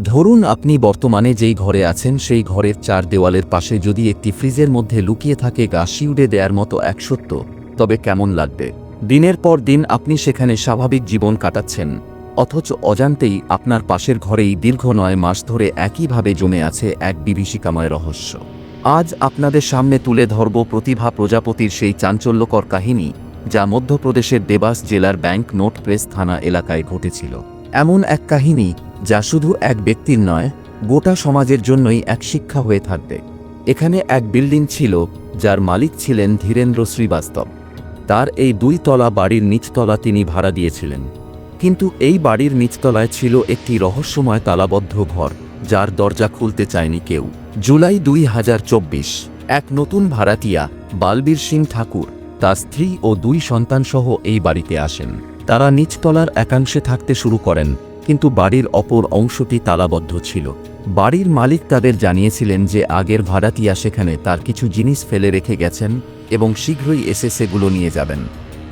ধরুন আপনি বর্তমানে যেই ঘরে আছেন, সেই ঘরের চার দেওয়ালের পাশে যদি একটি ফ্রিজের মধ্যে লুকিয়ে থাকে গা শিউড়ে দেয়ার মতো এক সত্য, তবে কেমন লাগবে? দিনের পর দিন আপনি সেখানে স্বাভাবিক জীবন কাটাচ্ছেন, অথচ অজান্তেই আপনার পাশের ঘরেই দীর্ঘ নয় মাস ধরে একইভাবে জমে আছে এক বিভীষিকাময় রহস্য। আজ আপনাদের সামনে তুলে ধরব প্রতিভা প্রজাপতির সেই চাঞ্চল্যকর কাহিনী, যা মধ্যপ্রদেশের দেবাস জেলার ব্যাংক নোট প্রেস থানা এলাকায় ঘটেছিল। এমন এক কাহিনী যা শুধু এক ব্যক্তির নয়, গোটা সমাজের জন্যই এক শিক্ষা হয়ে থাকবে। এখানে এক বিল্ডিং ছিল, যার মালিক ছিলেন ধীরেন্দ্র শ্রীবাস্তব। তার এই দুই তলা বাড়ির নিচতলা তিনি ভাড়া দিয়েছিলেন। কিন্তু এই বাড়ির নিচতলায় ছিল একটি রহস্যময় তালাবদ্ধ ঘর, যার দরজা খুলতে চায়নি কেউ। জুলাই দুই হাজার চব্বিশ, এক নতুন ভাড়াটিয়া, বালবীর সিং ঠাকুর, তার স্ত্রী ও দুই সন্তানসহ এই বাড়িতে আসেন। তারা নিচতলার একাংশে থাকতে শুরু করেন। কিন্তু বাড়ির অপর অংশটি তালাবদ্ধ ছিল। বাড়ির মালিক তাদের জানিয়েছিলেন যে আগের ভাড়াটিয়া সেখানে তার কিছু জিনিস ফেলে রেখে গেছেন এবং শীঘ্রই এসে সেগুলো নিয়ে যাবেন।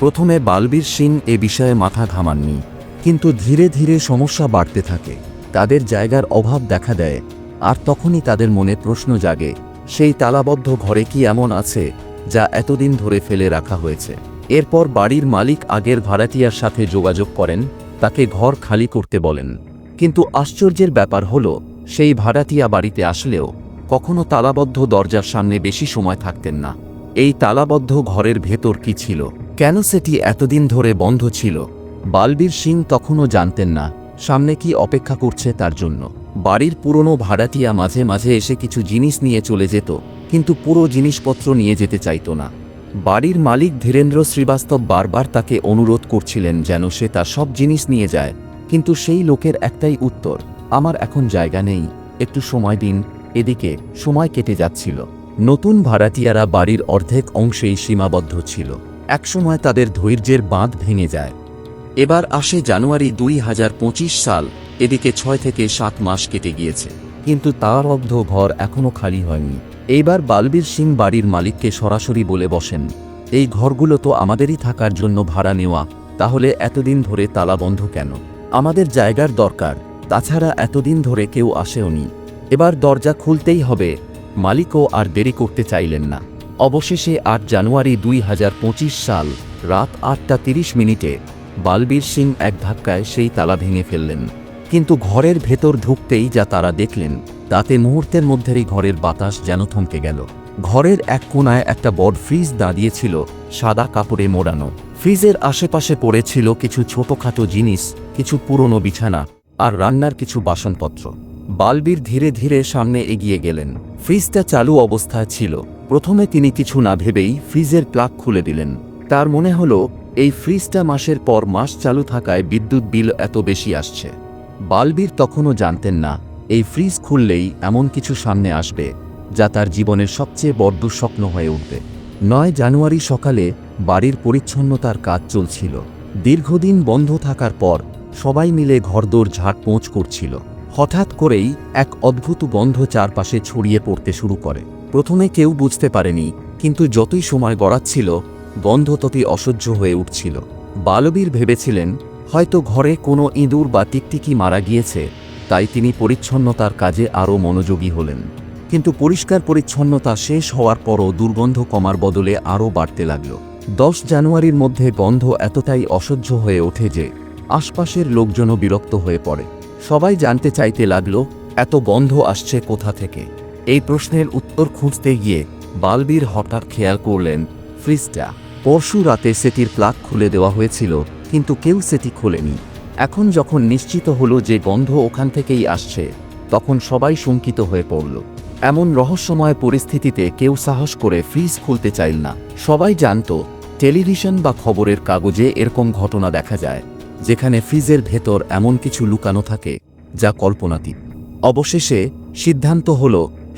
প্রথমে বালবীর সিং এ বিষয়ে মাথা ঘামাননি, কিন্তু ধীরে ধীরে সমস্যা বাড়তে থাকে। তাদের জায়গার অভাব দেখা দেয়, আর তখনই তাদের মনে প্রশ্ন জাগে, সেই তালাবদ্ধ ঘরে কি এমন আছে যা এতদিন ধরে ফেলে রাখা হয়েছে? এরপর বাড়ির মালিক আগের ভাড়াটিয়ার সাথে যোগাযোগ করেন তাকে ঘর খালি করতে বলেন। কিন্তু আশ্চর্যের ব্যাপার হল, সেই ভাড়াটিয়া বাড়িতে আসলেও কখনো তালাবদ্ধ দরজার সামনে বেশি সময় থাকতেন না। এই তালাবদ্ধ ঘরের ভেতর কি ছিল? কেন সেটি এতদিন ধরে বন্ধ ছিল? বালবীর সিং তখনও জানতেন না, সামনে কি অপেক্ষা করছে তার জন্য। বাড়ির পুরনো ভাড়াটিয়া মাঝে মাঝে এসে কিছু জিনিস নিয়ে চলে যেত, কিন্তু পুরো জিনিসপত্র নিয়ে যেতে চাইত না। বাড়ির মালিক ধীরেন্দ্র শ্রীবাস্তব বারবার তাকে অনুরোধ করছিলেন যেন সে তার সব জিনিস নিয়ে যায়। কিন্তু সেই লোকের একটাই উত্তর, আমার এখন জায়গা নেই। একটু সময় দিন। এদিকে সময় কেটে যাচ্ছিল। নতুন ভাড়াটিয়ারা বাড়ির অর্ধেক অংশেই সীমাবদ্ধ ছিল। একসময় তাদের ধৈর্যের বাঁধ ভেঙে যায়। এবার আসে জানুয়ারি দুই হাজার পঁচিশ সাল, এদিকে ছয় থেকে সাত মাস কেটে গিয়েছে। কিন্তু তার অর্ধ ঘর এখনও খালি হয়নি। এইবার বালবীর সিং বাড়ির মালিককে সরাসরি বলে বসেন, এই ঘরগুলো তো আমাদেরই থাকার জন্য ভাড়া নেওয়া, তাহলে এতদিন ধরে তালা বন্ধ কেন? আমাদের জায়গার দরকার, তাছাড়া এতদিন ধরে কেউ আসেওনি এবার দরজা খুলতেই হবে। মালিকও আর দেরি করতে চাইলেন না। অবশেষে আট জানুয়ারি দুই হাজার পঁচিশ সাল রাত আটটা তিরিশ মিনিটে বালবীর সিং এক ধাক্কায় সেই তালা ভেঙে ফেললেন। কিন্তু ঘরের ভেতর ঢুকতেই যা তারা দেখলেন, তাতে মুহূর্তের মধ্যেই ঘরের বাতাস যেন থমকে গেল। ঘরের এক কোনায় একটা বড় ফ্রিজ দাঁড়িয়েছিল, সাদা কাপড়ে মোড়ানো। ফ্রিজের আশেপাশে পড়েছিল কিছু ছোটখাটো জিনিস, কিছু পুরনো বিছানা আর রান্নার কিছু বাসনপত্র। বালবীর ধীরে ধীরে সামনে এগিয়ে গেলেন। ফ্রিজটা চালু অবস্থায় ছিল। প্রথমে তিনি কিছু না ভেবেই ফ্রিজের প্লাগ খুলে দিলেন। তার মনে হলো, এই ফ্রিজটা মাসের পর মাস চালু থাকায় বিদ্যুৎ বিল এত বেশি আসছে। বালবীর তখনও জানতেন না, এই ফ্রিজ খুললেই এমন কিছু সামনে আসবে, যা তার জীবনের সবচেয়ে বড় দুঃস্বপ্ন হয়ে উঠবে। নয় জানুয়ারি সকালে বাড়ির পরিচ্ছন্নতার কাজ চলছিল। দীর্ঘদিন বন্ধ থাকার পর সবাই মিলে ঘরদোর ঝাড় পোঁচ করছিল। হঠাৎ করেই এক অদ্ভুত গন্ধ চারপাশে ছড়িয়ে পড়তে শুরু করে। প্রথমে কেউ বুঝতে পারেনি, কিন্তু যতই সময় গড়াচ্ছিল, গন্ধ ততই অসহ্য হয়ে উঠছিল। বালবীর ভেবেছিলেন হয়তো ঘরে কোনো ইঁদুর বা টিকটিকি মারা গিয়েছে, তাই তিনি পরিচ্ছন্নতার কাজে আরও মনোযোগী হলেন। কিন্তু পরিষ্কার পরিচ্ছন্নতা শেষ হওয়ার পরও দুর্গন্ধ কমার বদলে আরও বাড়তে লাগল। দশ জানুয়ারির মধ্যে গন্ধ এতটাই অসহ্য হয়ে ওঠে যে আশপাশের লোকজনও বিরক্ত হয়ে পড়ে। সবাই জানতে চাইতে লাগল, এত গন্ধ আসছে কোথা থেকে? এই প্রশ্নের উত্তর খুঁজতে গিয়ে বালবীর হঠাৎ খেয়াল করলেন ফ্রিজটা। পরশু রাতে সেটির প্লাগ খুলে দেওয়া হয়েছিল কিন্তু কেউ সেটি খোলেনি। এখন যখন নিশ্চিত হলো যে গন্ধ ওখান থেকেই আসছে, তখন সবাই শঙ্কিত হয়ে পড়ল। এমন রহস্যময় পরিস্থিতিতে কেউ সাহস করে ফ্রিজ খুলতে চাইল না। সবাই জানত, টেলিভিশন বা খবরের কাগজে এরকম ঘটনা দেখা যায়, যেখানে ফ্রিজের ভেতর এমন কিছু লুকানো থাকে, যা কল্পনাতীত। অবশেষে সিদ্ধান্ত হল,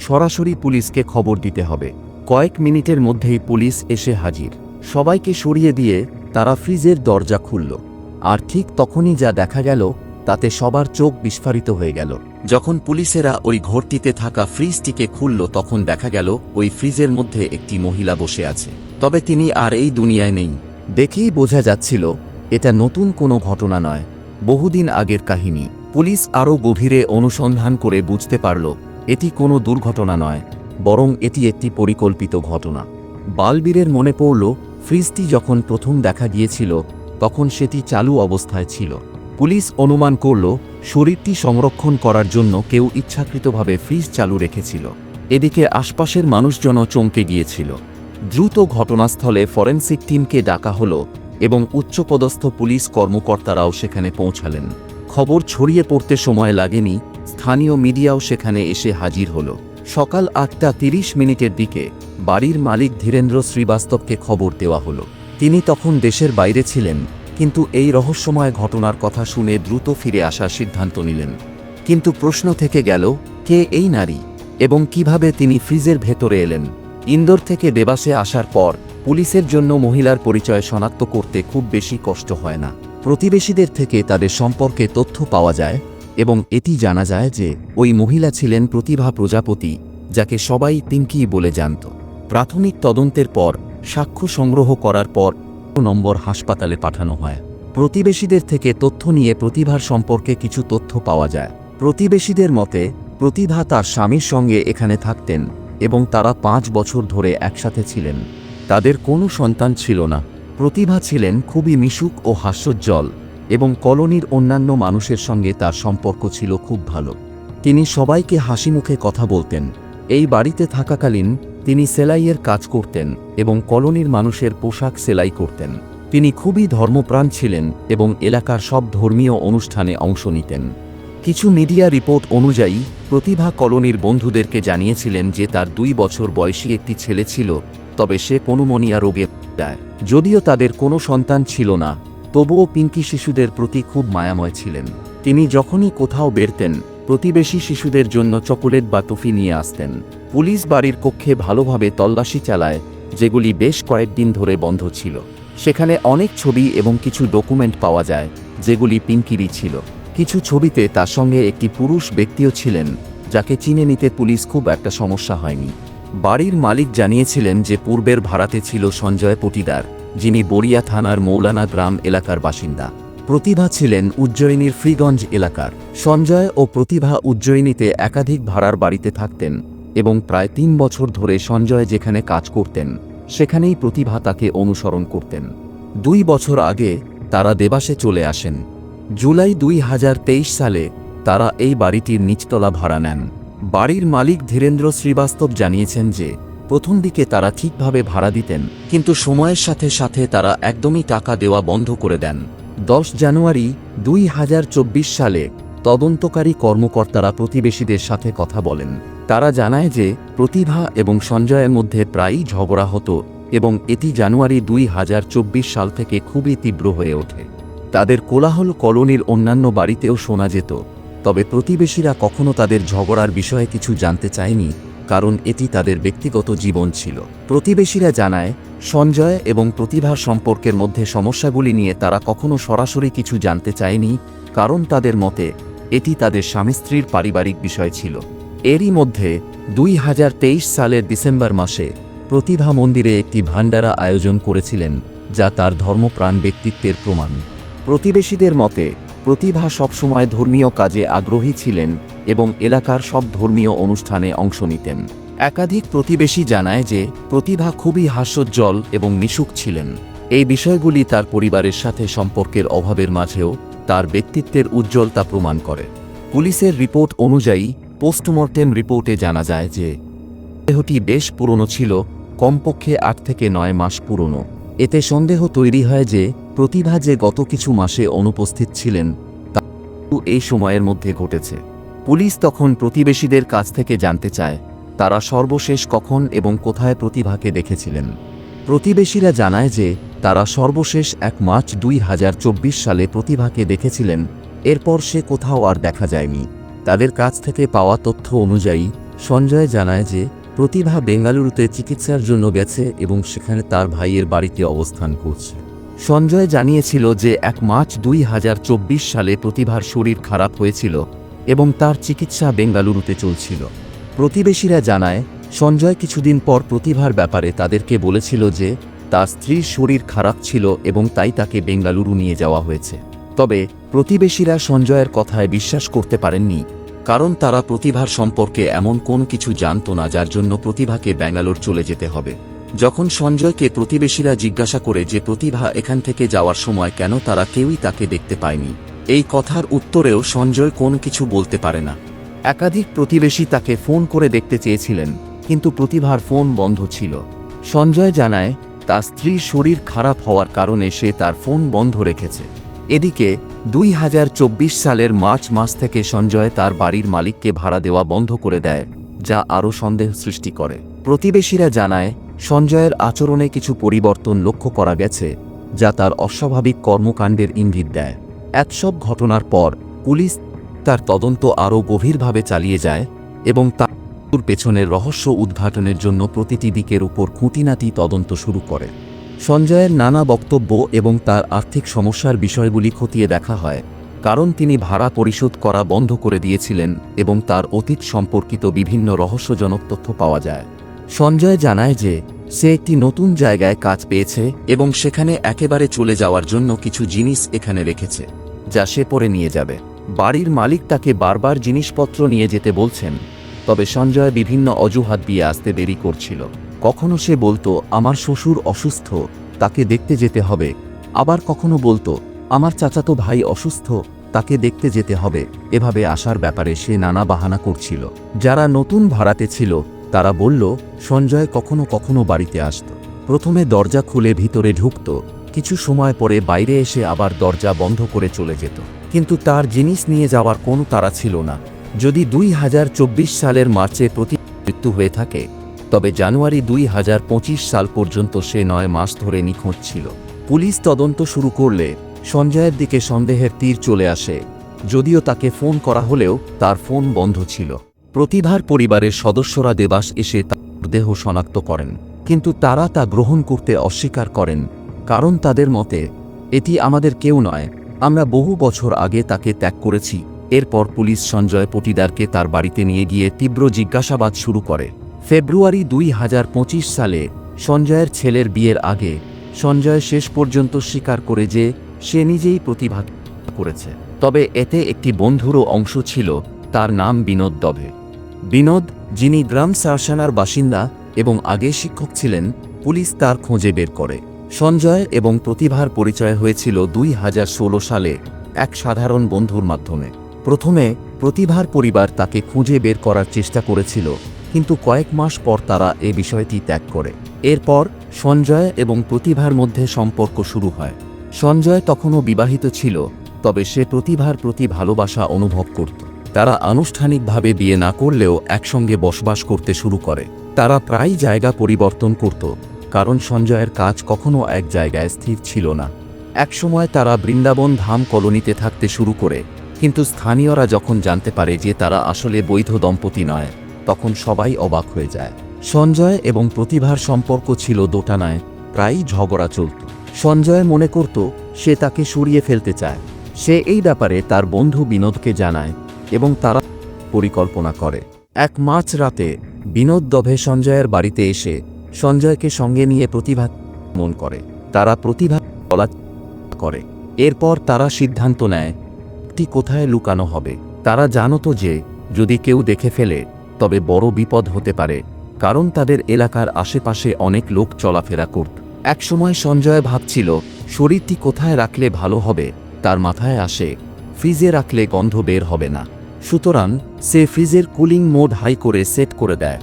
সরাসরি পুলিশকে খবর দিতে হবে। কয়েক মিনিটের মধ্যেই পুলিশ এসে হাজির। সবাইকে সরিয়ে দিয়ে তারা ফ্রিজের দরজা খুলল, আর ঠিক তখনই যা দেখা গেল, তাতে সবার চোখ বিস্ফারিত হয়ে গেল। যখন পুলিশেরা ওই ঘরটিতে থাকা ফ্রিজটিকে খুলল, তখন দেখা গেল ওই ফ্রিজের মধ্যে একটি মহিলা বসে আছে। তবে তিনি আর এই দুনিয়ায় নেই। দেখেই বোঝা যাচ্ছিল, এটা নতুন কোনো ঘটনা নয়, বহুদিন আগের কাহিনী। পুলিশ আরও গভীরে অনুসন্ধান করে বুঝতে পারল, এটি কোনো দুর্ঘটনা নয়, বরং এটি একটি পরিকল্পিত ঘটনা। বালবীরের মনে পড়ল ফ্রিজটি যখন প্রথম দেখা গিয়েছিল, তখন সেটি চালু অবস্থায় ছিল। পুলিশ অনুমান করল, শরীরটি সংরক্ষণ করার জন্য কেউ ইচ্ছাকৃতভাবে ফ্রিজ চালু রেখেছিল। এদিকে আশপাশের মানুষজনও চমকে গিয়েছিল। দ্রুত ঘটনাস্থলে ফরেনসিক টিমকে ডাকা হলো এবং উচ্চপদস্থ পুলিশ কর্মকর্তারাও সেখানে পৌঁছালেন। খবর ছড়িয়ে পড়তে সময় লাগেনি, স্থানীয় মিডিয়াও সেখানে এসে হাজির হলো। সকাল আটটা তিরিশ মিনিটের দিকে বাড়ির মালিক ধীরেন্দ্র শ্রীবাস্তবকে খবর দেওয়া হলো। তিনি তখন দেশের বাইরে ছিলেন, কিন্তু এই রহস্যময় ঘটনার কথা শুনে দ্রুত ফিরে আসার সিদ্ধান্ত নিলেন। কিন্তু প্রশ্ন থেকে গেল, কে এই নারী এবং কীভাবে তিনি ফ্রিজের ভেতরে এলেন? ইন্দোর থেকে দেবাসে আসার পর পুলিশের জন্য মহিলার পরিচয় শনাক্ত করতে খুব বেশি কষ্ট হয় না। প্রতিবেশীদের থেকে তাদের সম্পর্কে তথ্য পাওয়া যায় এবং এটি জানা যায় যে ওই মহিলা ছিলেন প্রতিভা প্রজাপতি, যাকে সবাই পিঙ্কি বলে জানত। প্রাথমিক তদন্তের পর, সাক্ষ্য সংগ্রহ করার পর নম্বর হাসপাতালে পাঠানো হয়। প্রতিবেশীদের থেকে তথ্য নিয়ে প্রতিভার সম্পর্কে কিছু তথ্য পাওয়া যায়। প্রতিবেশীদের মতে, প্রতিভা তার স্বামীর সঙ্গে এখানে থাকতেন এবং তারা পাঁচ বছর ধরে একসাথে ছিলেন। তাদের কোনো সন্তান ছিল না। প্রতিভা ছিলেন খুবই মিশুক ও হাস্যোজ্জ্বল। এবং কলোনির অন্যান্য মানুষের সঙ্গে তার সম্পর্ক ছিল খুব ভালো। তিনি সবাইকে হাসি মুখে কথা বলতেন। এই বাড়িতে থাকাকালীন তিনি সেলাইয়ের কাজ করতেন এবং কলোনির মানুষের পোশাক সেলাই করতেন। তিনি খুবই ধর্মপ্রাণ ছিলেন এবং এলাকার সব ধর্মীয় অনুষ্ঠানে অংশ নিতেন। কিছু মিডিয়া রিপোর্ট অনুযায়ী, প্রতিভা কলোনির বন্ধুদেরকে জানিয়েছিলেন যে তার দুই বছর বয়সী একটি ছেলে ছিল, তবে সে পনুমনিয়া রোগে দেয় যদিও তাদের কোনো সন্তান ছিল না তবুও পিঙ্কি শিশুদের প্রতি খুব মায়াময় ছিলেন। তিনি যখনই কোথাও বেরতেন, প্রতিবেশী শিশুদের জন্য চকোলেট বা টফি নিয়ে আসতেন। পুলিশ বাড়ির কক্ষে ভালোভাবে তল্লাশি চালায়, যেগুলি বেশ কয়েকদিন ধরে বন্ধ ছিল। সেখানে অনেক ছবি এবং কিছু ডকুমেন্ট পাওয়া যায়, যেগুলি পিঙ্কিরই ছিল। কিছু ছবিতে তার সঙ্গে একটি পুরুষ ব্যক্তিও ছিলেন, যাকে চিনে নিতে পুলিশ খুব একটা সমস্যা হয়নি। বাড়ির মালিক জানিয়েছিলেন যে পূর্বের ভাড়াতে ছিল সঞ্জয় পটিদার, যিনি বড়িয়া থানার মৌলানা গ্রাম এলাকার বাসিন্দা। প্রতিভা ছিলেন উজ্জয়িনীর ফ্রিগঞ্জ এলাকার। সঞ্জয় ও প্রতিভা উজ্জয়িনীতে একাধিক ভাড়ার বাড়িতে থাকতেন এবং প্রায় তিন বছর ধরে সঞ্জয় যেখানে কাজ করতেন, সেখানেই প্রতিভা তাকে অনুসরণ করতেন। দুই বছর আগে তারা দেবাসে চলে আসেন। জুলাই দুই হাজার তেইশ সালে তারা এই বাড়িটির নিচতলা ভাড়া নেন। বাড়ির মালিক ধীরেন্দ্র শ্রীবাস্তব জানিয়েছেন যে, প্রথম দিকে তারা ঠিকভাবে ভাড়া দিতেন, কিন্তু সময়ের সাথে সাথে তারা একদমই টাকা দেওয়া বন্ধ করে দেন। দশ জানুয়ারি দুই হাজার চব্বিশ সালে তদন্তকারী কর্মকর্তারা প্রতিবেশীদের সাথে কথা বলেন। তারা জানায় যে, প্রতিভা এবং সঞ্জয়ের মধ্যে প্রায়ই ঝগড়া হতো এবং এটি জানুয়ারি দুই হাজার চব্বিশ সাল থেকে খুবই তীব্র হয়ে ওঠে। তাদের কোলাহল কলোনির অন্যান্য বাড়িতেও শোনা যেত। তবে প্রতিবেশীরা কখনো তাদের ঝগড়ার বিষয়ে কিছু জানতে চায়নি, কারণ এটি তাদের ব্যক্তিগত জীবন ছিল। প্রতিবেশীরা জানায়, সঞ্জয় এবং প্রতিভার সম্পর্কের মধ্যে সমস্যাগুলি নিয়ে তারা কখনো সরাসরি কিছু জানতে চায়নি, কারণ তাদের মতে, এটি তাদের স্বামী স্ত্রীর পারিবারিক বিষয় ছিল। এরই মধ্যে, দুই হাজার তেইশ সালের ডিসেম্বর মাসে প্রতিভা মন্দিরে একটি ভাণ্ডারা আয়োজন করেছিলেন, যা তার ধর্মপ্রাণ ব্যক্তিত্বের প্রমাণ। প্রতিবেশীদের মতে প্রতিভা সবসময় ধর্মীয় কাজে আগ্রহী ছিলেন এবং এলাকার সব ধর্মীয় অনুষ্ঠানে অংশ নিতেন। একাধিক প্রতিবেশী জানায় যে, প্রতিভা খুবই হাস্যোজ্জ্বল এবং মিশুক ছিলেন। এই বিষয়গুলি তার পরিবারের সাথে সম্পর্কের অভাবের মাঝেও তার ব্যক্তিত্বের উজ্জ্বলতা প্রমাণ করে। পুলিশের রিপোর্ট অনুযায়ী, পোস্টমর্টেম রিপোর্টে জানা যায় যে, দেহটি বেশ পুরনো ছিল, কমপক্ষে আট থেকে নয় মাস পুরনো। এতে সন্দেহ তৈরি হয় যে প্রতিভা যে গত কিছু মাসে অনুপস্থিত ছিলেন, তা এই সময়ের মধ্যে ঘটেছে। পুলিশ তখন প্রতিবেশীদের কাছ থেকে জানতে চায়, তারা সর্বশেষ কখন এবং কোথায় প্রতিভাকে দেখেছিলেন। প্রতিবেশীরা জানায় যে তারা সর্বশেষ এক মার্চ দুই হাজার চব্বিশ সালে প্রতিভাকে দেখেছিলেন, এরপর সে কোথাও আর দেখা যায়নি। তাদের কাছ থেকে পাওয়া তথ্য অনুযায়ী সঞ্জয় জানায় যে প্রতিভা বেঙ্গালুরুতে চিকিৎসার জন্য গেছে এবং সেখানে তার ভাইয়ের বাড়িতে অবস্থান করছে। সঞ্জয় জানিয়েছিল যে এক মার্চ দুই হাজার চব্বিশ সালে প্রতিভার শরীর খারাপ হয়েছিল এবং তার চিকিৎসা বেঙ্গালুরুতে চলছিল। প্রতিবেশীরা জানায়, সঞ্জয় কিছুদিন পর প্রতিভার ব্যাপারে তাদেরকে বলেছিল যে তার স্ত্রীর শরীর খারাপ ছিল এবং তাই তাকে বেঙ্গালুরু নিয়ে যাওয়া হয়েছে। তবে প্রতিবেশীরা সঞ্জয়ের কথায় বিশ্বাস করতে পারেননি। কারণ তারা প্রতিভার সম্পর্কে এমন কোনো কিছু জানত না যার জন্য প্রতিভাকে ব্যাঙ্গালোর চলে যেতে হবে। যখন সঞ্জয়কে প্রতিবেশীরা জিজ্ঞাসা করে যে প্রতিভা এখান থেকে যাওয়ার সময় কেন তারা কেউই তাকে দেখতে পায়নি, এই কথার উত্তরেও সঞ্জয় কোন কিছু বলতে পারে না। একাধিক প্রতিবেশী তাকে ফোন করে দেখতে চেয়েছিলেন, কিন্তু প্রতিভার ফোন বন্ধ ছিল। সঞ্জয় জানায়, তার স্ত্রীর শরীর খারাপ হওয়ার কারণে সে তার ফোন বন্ধ রেখেছে। এদিকে দুই হাজার চব্বিশ সালের মার্চ মাস থেকে সঞ্জয় তার বাড়ির মালিককে ভাড়া দেওয়া বন্ধ করে দেয়, যা আরও সন্দেহ সৃষ্টি করে। প্রতিবেশীরা জানায়, সঞ্জয়ের আচরণে কিছু পরিবর্তন লক্ষ্য করা গেছে, যা তার অস্বাভাবিক কর্মকাণ্ডের ইঙ্গিত দেয়। এতসব ঘটনার পর পুলিশ তার তদন্ত আরও গভীরভাবে চালিয়ে যায় এবং তার পেছনের রহস্য উদ্ঘাটনের জন্য প্রতিটি দিকের উপর খুঁটিনাটি তদন্ত শুরু করে। সঞ্জয়ের নানা বক্তব্য এবং তার আর্থিক সমস্যার বিষয়গুলি খতিয়ে দেখা হয়, কারণ তিনি ভাড়া পরিশোধ করা বন্ধ করে দিয়েছিলেন এবং তার অতীত সম্পর্কিত বিভিন্ন রহস্যজনক তথ্য পাওয়া যায়। সঞ্জয় জানায় যে, সে একটি নতুন জায়গায় কাজ পেয়েছে এবং সেখানে একেবারে চলে যাওয়ার জন্য কিছু জিনিস এখানে রেখেছে, যা সে পরে নিয়ে যাবে। বাড়ির মালিক তাকে বারবার জিনিসপত্র নিয়ে যেতে বলছেন, তবে সঞ্জয় বিভিন্ন অজুহাত দিয়ে আসতে দেরি করছিল। কখনো সে বলতো, আমার শ্বশুর অসুস্থ, তাকে দেখতে যেতে হবে। আবার কখনো বলতো, আমার চাচাতো ভাই অসুস্থ, তাকে দেখতে যেতে হবে। এভাবে আসার ব্যাপারে সে নানা বাহানা করছিল। যারা নতুন ভাড়াতে ছিল, তারা বলল, সঞ্জয় কখনো কখনো বাড়িতে আসত। প্রথমে দরজা খুলে ভিতরে ঢুকত। কিছু সময় পরে বাইরে এসে আবার দরজা বন্ধ করে চলে যেত। কিন্তু তার জিনিস নিয়ে যাওয়ার কোনো তারা ছিল না। যদি দুই হাজার চব্বিশ সালের মার্চে প্রতি মৃত্যু হয়ে থাকে তবে জানুয়ারি দুই হাজার পঁচিশ সাল পর্যন্ত সে নয় মাস ধরে নিখোঁজ ছিল। পুলিশ তদন্ত শুরু করলে সঞ্জয়ের দিকে সন্দেহের তীর চলে আসে, যদিও তাকে ফোন করা হলেও তার ফোন বন্ধ ছিল। প্রতিভার পরিবারের সদস্যরা দেবাস এসে তার দেহ শনাক্ত করেন, কিন্তু তারা তা গ্রহণ করতে অস্বীকার করেন, কারণ তাদের মতে, এটি আমাদের কেউ নয়, আমরা বহু বছর আগে তাকে ত্যাগ করেছি। এরপর পুলিশ সঞ্জয় পটিদারকে তার বাড়িতে নিয়ে গিয়ে তীব্র জিজ্ঞাসাবাদ শুরু করে। ফেব্রুয়ারি দুই হাজার পঁচিশ সালে সঞ্জয়ের ছেলের বিয়ের আগে সঞ্জয় শেষ পর্যন্ত স্বীকার করে যে সে নিজেই প্রতিভা করেছে। তবে এতে একটি বন্ধুরও অংশ ছিল, তার নাম বিনোদ দভে বিনোদ, যিনি গ্রাম সারসানার বাসিন্দা এবং আগে শিক্ষক ছিলেন, পুলিশ তার খোঁজে বের করে। সঞ্জয় এবং প্রতিভার পরিচয় হয়েছিল দুই হাজার ষোলো সালে এক সাধারণ বন্ধুর মাধ্যমে। প্রথমে প্রতিভার পরিবার তাকে খুঁজে বের করার চেষ্টা করেছিল কিন্তু কয়েক মাস পর তারা এ বিষয়টি ত্যাগ করে। এরপর সঞ্জয় এবং প্রতিভার মধ্যে সম্পর্ক শুরু হয়। সঞ্জয় তখনও বিবাহিত ছিল, তবে সে প্রতিভার প্রতি ভালোবাসা অনুভব করত। তারা আনুষ্ঠানিকভাবে বিয়ে না করলেও একসঙ্গে বসবাস করতে শুরু করে। তারা প্রায় জায়গা পরিবর্তন করত, কারণ সঞ্জয়ের কাজ কখনো এক জায়গায় স্থির ছিল না। একসময় তারা বৃন্দাবন ধাম কলোনিতে থাকতে শুরু করে, কিন্তু স্থানীয়রা যখন জানতে পারে যে তারা আসলে বৈধ দম্পতি নয় তখন সবাই অবাক হয়ে যায়। সঞ্জয় এবং প্রতিভার সম্পর্ক ছিল দোটানায়, প্রায়ই ঝগড়া চলত। সঞ্জয় মনে করত, সে তাকে সরিয়ে ফেলতে চায়। সে এই ব্যাপারে তার বন্ধু বিনোদকে জানায় এবং তারা পরিকল্পনা করে। এক মার্চ রাতে বিনোদ দভে সঞ্জয়ের বাড়িতে এসে সঞ্জয়কে সঙ্গে নিয়ে প্রতিভা মন করে। তারা প্রতিভা বলা করে। এরপর তারা সিদ্ধান্ত নেয় কোথায় লুকানো হবে? তারা জানত যে, যদি কেউ দেখে ফেলে তবে বড় বিপদ হতে পারে, কারণ তাদের এলাকার আশেপাশে অনেক লোক চলাফেরা করত। একসময় সঞ্জয় ভাবছিল, শরীরটি কোথায় রাখলে ভালো হবে? তার মাথায় আসে, ফ্রিজে রাখলে গন্ধ বের হবে না। সুতরাং সে ফ্রিজের কুলিং মোড হাই করে সেট করে দেয়।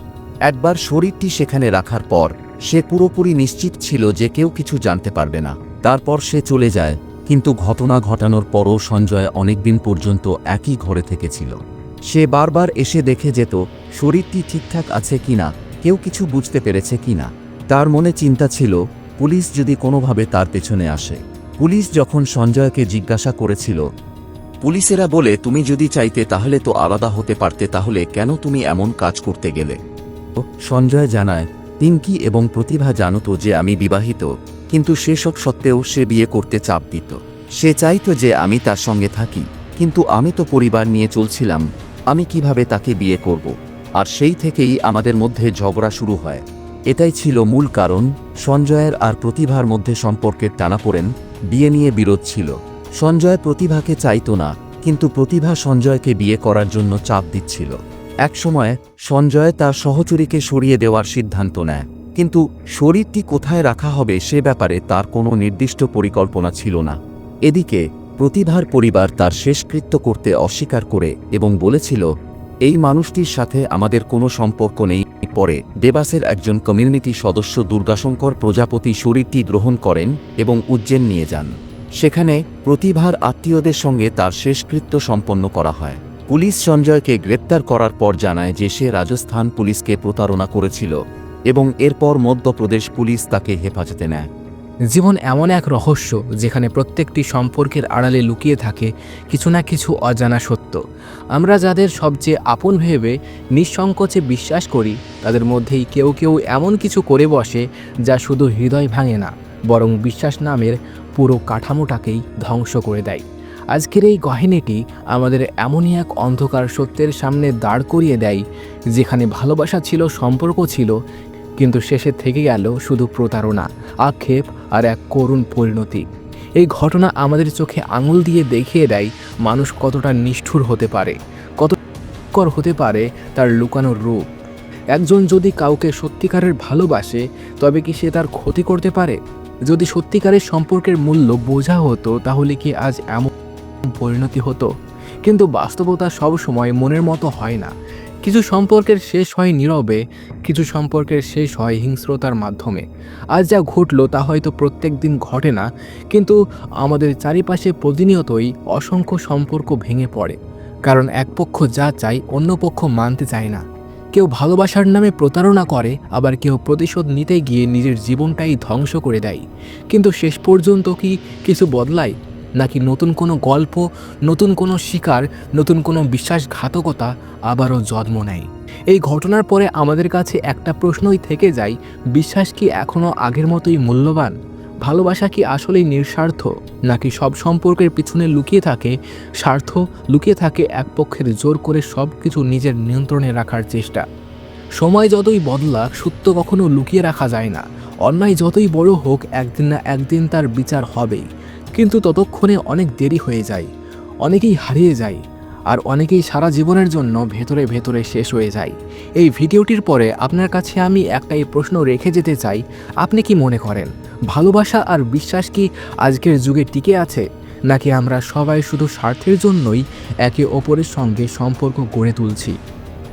একবার শরীরটি সেখানে রাখার পর, সে পুরোপুরি নিশ্চিত ছিল যে কেউ কিছু জানতে পারবে না। তারপর সে চলে যায়, কিন্তু ঘটনা ঘটানোর পরও সঞ্জয় অনেকদিন পর্যন্ত একই ঘরে থেকেছিল। সে বারবার এসে দেখে যেত শরীরটি ঠিকঠাক আছে কিনা, কেউ কিছু বুঝতে পেরেছে কিনা। তার মনে চিন্তা ছিল, পুলিশ যদি কোনোভাবে তার পেছনে আসে। পুলিশ যখন সঞ্জয়কে জিজ্ঞাসা করেছিল, পুলিশেরা বলে তুমি যদি চাইতে তাহলে তো আলাদা হতে পারতে, তাহলে কেন তুমি এমন কাজ করতে গেলে? সঞ্জয় জানায়, পিঙ্কি এবং প্রতিভা জানত যে আমি বিবাহিত, কিন্তু সেসব সত্ত্বেও সে বিয়ে করতে চাপ দিত। সে চাইতো যে আমি তার সঙ্গে থাকি, কিন্তু আমি তো পরিবার নিয়ে চলছিলাম, আমি কীভাবে তাকে বিয়ে করব? আর সেই থেকেই আমাদের মধ্যে ঝগড়া শুরু হয়। এটাই ছিল মূল কারণ, সঞ্জয়ের আর প্রতিভার মধ্যে সম্পর্কের টানাপোড়েন বিয়ে নিয়ে বিরোধ ছিল। সঞ্জয় প্রতিভাকে চাইতো না, কিন্তু প্রতিভা সঞ্জয়কে বিয়ে করার জন্য চাপ দিচ্ছিল। একসময় সঞ্জয় তার সহচরীকে সরিয়ে দেওয়ার সিদ্ধান্ত নেয়, কিন্তু শরীরটি কোথায় রাখা হবে সে ব্যাপারে তার কোনো নির্দিষ্ট পরিকল্পনা ছিল না। এদিকে প্রতিভার পরিবার তার শেষকৃত্য করতে অস্বীকার করে এবং বলেছিল এই মানুষটির সাথে আমাদের কোনো সম্পর্ক নেই। পরে, দেবাসের একজন কমিউনিটি সদস্য দুর্গাশঙ্কর প্রজাপতি শরীরটি গ্রহণ করেন এবং উজ্জেন নিয়ে যান। সেখানে প্রতিভার আত্মীয়দের সঙ্গে তার শেষকৃত্য সম্পন্ন করা হয়। পুলিশ সঞ্জয়কে গ্রেপ্তার করার পর জানায় যে সে রাজস্থান পুলিশকে প্রতারণা করেছিল এবং এরপর মধ্যপ্রদেশ পুলিশ তাকে হেফাজতে নেয়। জীবন এমন এক রহস্য যেখানে প্রত্যেকটি সম্পর্কের আড়ালে লুকিয়ে থাকে কিছু না কিছু অজানা সত্য। আমরা যাদের সবচেয়ে আপন ভেবে নিঃসংকোচে বিশ্বাস করি, তাদের মধ্যেই কেউ কেউ এমন কিছু করে বসে যা শুধু হৃদয় ভাঙে না, বরং বিশ্বাস নামের পুরো কাঠামোটাকেই ধ্বংস করে দেয়। আজকের এই গহেনেটি আমাদের এমনই এক অন্ধকার সত্যের সামনে দাঁড় করিয়ে দেয়, যেখানে ভালোবাসা ছিল, সম্পর্ক ছিল কিন্তু শেষে থেকে গেল শুধু প্রতারণা, আক্ষেপ আর এক করুণ পরিণতি। এই ঘটনা আমাদের চোখে আঙুল দিয়ে দেখিয়ে দেয় মানুষ কতটা নিষ্ঠুর হতে পারে, কত কর হতে পারে তার লুকানোর রূপ। একজন যদি কাউকে সত্যিকারের ভালোবাসে, তবে কি সে তার ক্ষতি করতে পারে? যদি সত্যিকারের সম্পর্কের মূল্য বোঝা হতো, তাহলে কি আজ এমন পরিণতি হতো? কিন্তু বাস্তবতা সবসময় মনের মতো হয় না। কিছু সম্পর্কের শেষ হয় নীরবে, কিছু সম্পর্কের শেষ হয় হিংস্রতার মাধ্যমে। আজ যা ঘটলো তা হয়তো প্রত্যেক দিন ঘটে না, কিন্তু আমাদের চারিপাশে প্রতিনিয়তই অসংখ্য সম্পর্ক ভেঙে পড়ে। কারণ এক পক্ষ যা চাই অন্য পক্ষ মানতে চায় না। কেউ ভালোবাসার নামে প্রতারণা করে, আবার কেউ প্রতিশোধ নিতে গিয়ে নিজের জীবনটাই ধ্বংস করে দেয়। কিন্তু শেষ পর্যন্ত কি কিছু বদলায়? নাকি নতুন কোনো গল্প, নতুন কোনো শিকার, নতুন কোনো বিশ্বাসঘাতকতা আবারও জন্ম নেয়? এই ঘটনার পরে আমাদের কাছে একটা প্রশ্নই থেকে যায়, বিশ্বাস কি এখনও আগের মতোই মূল্যবান? ভালোবাসা কি আসলেই নিঃস্বার্থ? নাকি সব সম্পর্কের পিছনে লুকিয়ে থাকে, স্বার্থ লুকিয়ে থাকে এক পক্ষের জোর করে সব কিছু নিজের নিয়ন্ত্রণে রাখার চেষ্টা? সময় যতই বদলাক, সত্য কখনো লুকিয়ে রাখা যায় না। অন্যায় যতই বড় হোক, একদিন না একদিন তার বিচার হবেই। কিন্তু ততক্ষণে অনেক দেরি হয়ে যায়, অনেকেই হারিয়ে যায়, আর অনেকেই সারা জীবনের জন্য ভেতরে ভেতরে শেষ হয়ে যায়। এই ভিডিওটির পরে আপনার কাছে আমি একটাই প্রশ্ন রেখে যেতে চাই, আপনি কি মনে করেন, ভালোবাসা আর বিশ্বাস কি আজকের যুগে টিকে আছে, নাকি আমরা সবাই শুধু স্বার্থের জন্যই একে অপরের সঙ্গে সম্পর্ক গড়ে তুলছি?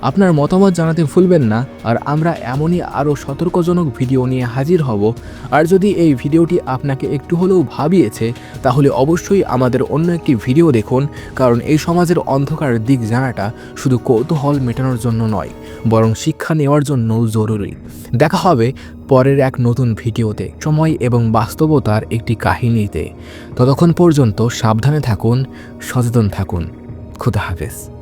আপনার মতামত জানাতে ভুলবেন না আর আমরা এমনই আরও সতর্কজনক ভিডিও নিয়ে হাজির হব। আর যদি এই ভিডিওটি আপনাকে একটু হলেও ভাবিয়েছে, তাহলে অবশ্যই আমাদের অন্য একটি ভিডিও দেখুন, কারণ এই সমাজের অন্ধকার দিক জানাটা শুধু কৌতূহল মেটানোর জন্য নয়, বরং শিক্ষা নেওয়ার জন্যও জরুরি। দেখা হবে পরের এক নতুন ভিডিওতে। সময় এবং বাস্তবতার একটি কাহিনীতে। ততক্ষণ পর্যন্ত সাবধানে থাকুন, সচেতন থাকুন। খুদা হাফেজ।